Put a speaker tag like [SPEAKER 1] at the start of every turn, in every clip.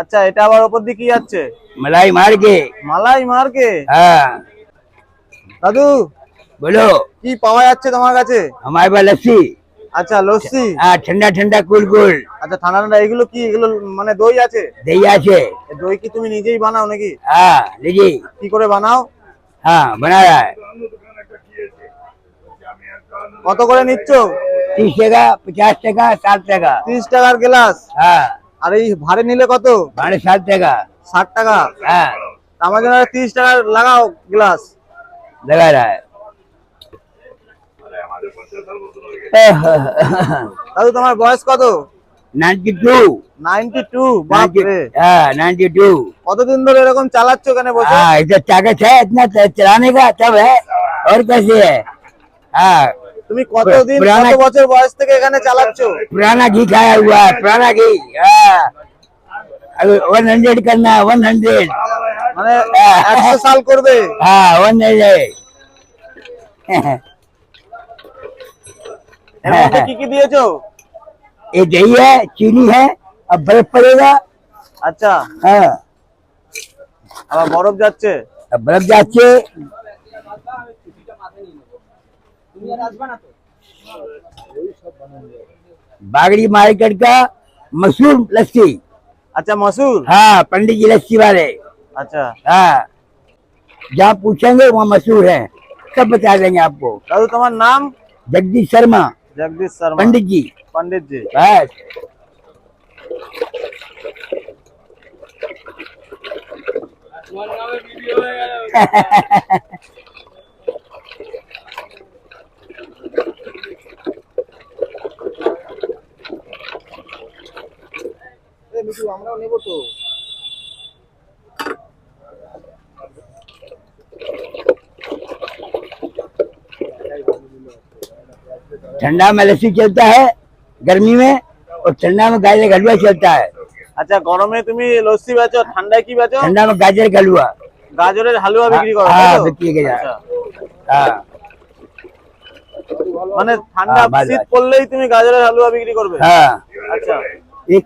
[SPEAKER 1] আচ্ছা এটা আবার ওপর দিকে কি যাচ্ছে?
[SPEAKER 2] মালাই মার্কে
[SPEAKER 1] মালাই মার্কে
[SPEAKER 2] হ্যাঁ।
[SPEAKER 1] দাদু
[SPEAKER 2] বলো।
[SPEAKER 1] কি পাওয়া যাচ্ছে তোমার কাছে?
[SPEAKER 2] আমার বা লস্যি।
[SPEAKER 1] আচ্ছা লস্যি।
[SPEAKER 2] হ্যাঁ ঠান্ডা ঠান্ডা কুলকুল
[SPEAKER 1] আচ্ছা ঠান্ডা ঠান্ডা এগুলো কি এগুলো মানে দই আছে?
[SPEAKER 2] দই
[SPEAKER 1] আছে। দই কি তুমি নিজেই বানাও নাকি?
[SPEAKER 2] হ্যাঁ নিজে।
[SPEAKER 1] কি করে বানাও?
[SPEAKER 2] হ্যাঁ বানায়
[SPEAKER 1] কত করে নিচ্ছ?
[SPEAKER 2] তিরিশ টাকা পঞ্চাশ টাকা ষাট টাকা।
[SPEAKER 1] তিরিশ টাকার গ্লাস।
[SPEAKER 2] হ্যাঁ।
[SPEAKER 1] আর এই ভাড়ে নিলে কত?
[SPEAKER 2] ভাড়ে ষাট টাকা।
[SPEAKER 1] ষাট টাকা?
[SPEAKER 2] হ্যাঁ।
[SPEAKER 1] আমার জন্য তিরিশ টাকা লাগাও গ্লাস।
[SPEAKER 2] দেখা যায়
[SPEAKER 1] দাদু তোমার বয়স কত?
[SPEAKER 2] Ninety two.
[SPEAKER 1] নাইনটি টু
[SPEAKER 2] হ্যাঁ নাইনটি টু।
[SPEAKER 1] কতদিন ধরে এরকম চালাচ্ছ কেন বসে?
[SPEAKER 2] হ্যাঁ, চাকা চালানে কা তবে ওর কাছে হ্যাঁ। का तब है और कैसे है हाँ
[SPEAKER 1] তুমি কতদিন
[SPEAKER 2] পুরানা-
[SPEAKER 1] কত বছর বয়স থেকে এখানে চালাচ্ছ
[SPEAKER 2] पुराना घी खाया हुआ है पुराना घी हाँ वन हंड्रेड करना है वन हंड्रेड
[SPEAKER 1] মানে একশো সাল করবে
[SPEAKER 2] हाँ वन हंड्रेड
[SPEAKER 1] এর মধ্যে কি কি দিয়েছো
[SPEAKER 2] ये दही है चीनी है अब बर्फ पड़ेगा
[SPEAKER 1] আচ্ছা
[SPEAKER 2] हाँ
[SPEAKER 1] আবার বরফ যাচ্ছে
[SPEAKER 2] अब बर्फ जाचे बागड़ी मार्केट का मशहूर लस्सी।
[SPEAKER 1] अच्छा मशहूर?
[SPEAKER 2] हाँ पंडित जी लस्सी वाले।
[SPEAKER 1] अच्छा।
[SPEAKER 2] हाँ। जहाँ पूछेंगे वहाँ मशहूर है। सब बता देंगे आपको।
[SPEAKER 1] कल तुम्हारा नाम?
[SPEAKER 2] जगदीश शर्मा।
[SPEAKER 1] जगदीश शर्मा।
[SPEAKER 2] पंडित जी।
[SPEAKER 1] पंडित जी।
[SPEAKER 2] बस।
[SPEAKER 1] আমরাও নেব তো
[SPEAKER 2] ठंडा में लस्सी चलता है गर्मी में और ठंडा में गाजर का हलवा चलता है
[SPEAKER 1] আচ্ছা গরমে তুমি লস্যি বেচো ঠান্ডায় কি বেচো
[SPEAKER 2] ठंडा में गाजर का हलवा
[SPEAKER 1] গাজরের হালুয়া বিক্রি করো
[SPEAKER 2] হ্যাঁ,
[SPEAKER 1] তাই তো?
[SPEAKER 2] বিক্রি করে যায়।
[SPEAKER 1] আচ্ছা।
[SPEAKER 2] हाँ
[SPEAKER 1] মানে ঠান্ডা
[SPEAKER 2] হ্যাঁ, বাস,
[SPEAKER 1] শীত
[SPEAKER 2] বাস।
[SPEAKER 1] পড়লেই তুমি গাজরের হালুয়া বিক্রি করবে
[SPEAKER 2] हाँ
[SPEAKER 1] আচ্ছা
[SPEAKER 2] एक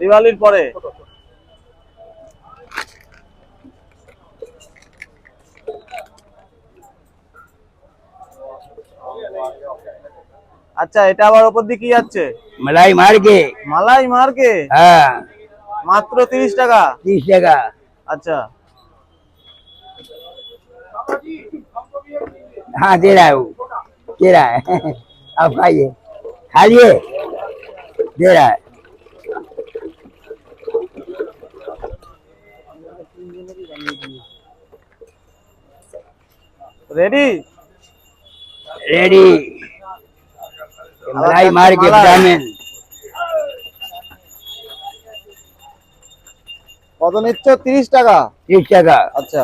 [SPEAKER 1] দিওয়ালির পরে আচ্ছা এটা আবার ওপর দিয়ে কি যাচ্ছে
[SPEAKER 2] मलाई मार के
[SPEAKER 1] মালাই মার্কে
[SPEAKER 2] हाँ
[SPEAKER 1] মাত্র তিরিশ টাকা
[SPEAKER 2] तीस टका
[SPEAKER 1] আচ্ছা
[SPEAKER 2] हाँ दे रहा है वो दे रहा है आप खाइए खा लिए दे रहा है
[SPEAKER 1] রেডি
[SPEAKER 2] रेडी मलाई मार के
[SPEAKER 1] मलाई।
[SPEAKER 2] विटामिन
[SPEAKER 1] কত নিচ্ছ তিরিশ টাকা
[SPEAKER 2] तीस टका
[SPEAKER 1] আচ্ছা